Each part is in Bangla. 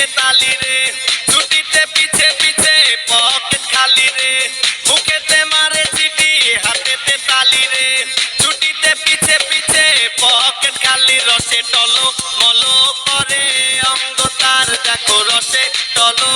হাতেতে তালি রে। ছুটিতে পিছে পিছে পকেট খালি রে। মুখেতে মারে চিঠি, হাতেতে তালি রে। ছুটিতে পিছে পিছে পকেট খালি রসে টলো মলো করে। অঙ্গ তার দেখো রসে টলো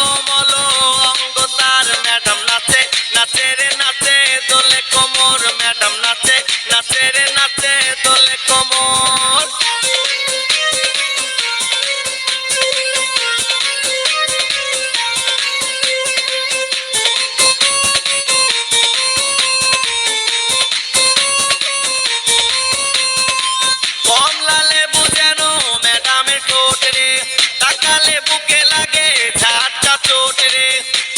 তাকালে বুকে লাগে ঝাটকা চোট রে।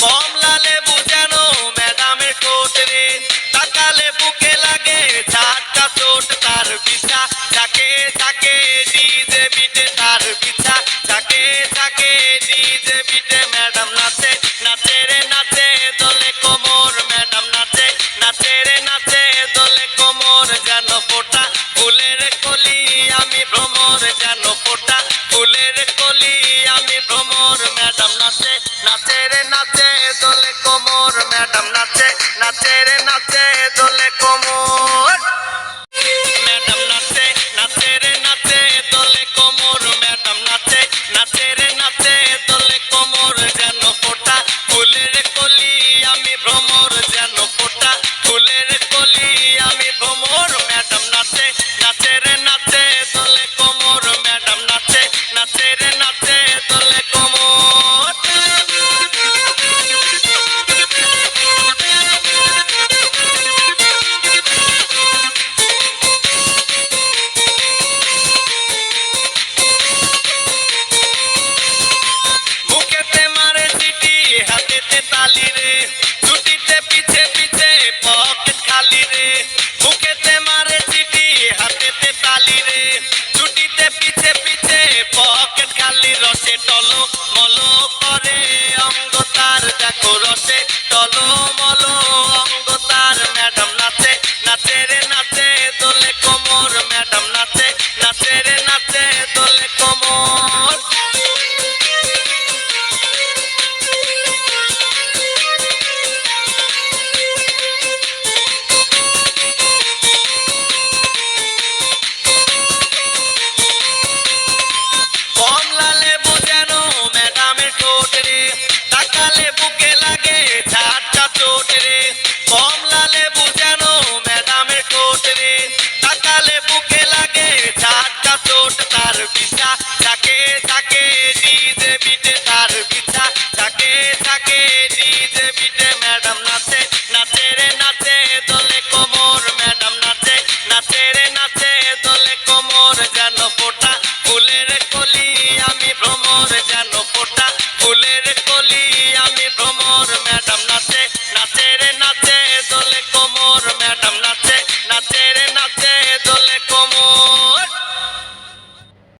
কমলা লেবু যেন ম্যাডামের ঠোঁট রে। তাকালে বুকে লাগে ঝাটকা চোট, তার বিছা যাকে যাকে ডিজে বিটে, তার বিছা যাকে যাকে ডিজে বিটে। ম্যাডাম নাচে নাচে রে নাচে, দোলে কোমর। ম্যাডাম নাচে নাচে রে নাচে, দোলে কোমর। যেন ফোটা ফুলের কলি, আমি ভ্রমর। যেন ফোটা নাচে নাচে রে নাচে দোলে কোমর ম্যাডাম নাচে খালি রে। ছুটিতে পিছে পিছে, পকেট খালি রসে টলো মলো করে। অঙ্গ তার দেখো রসে। ঠাট্টা পিঠে। তার নাচে। নাচে রে নাচে, দলে কোমর ম্যাডাম নাচে। নাচে রে নাচে, দলে কোমর যেন ফোটা। ফুলের কলি আমি ভ্রমর যেন ফোটা।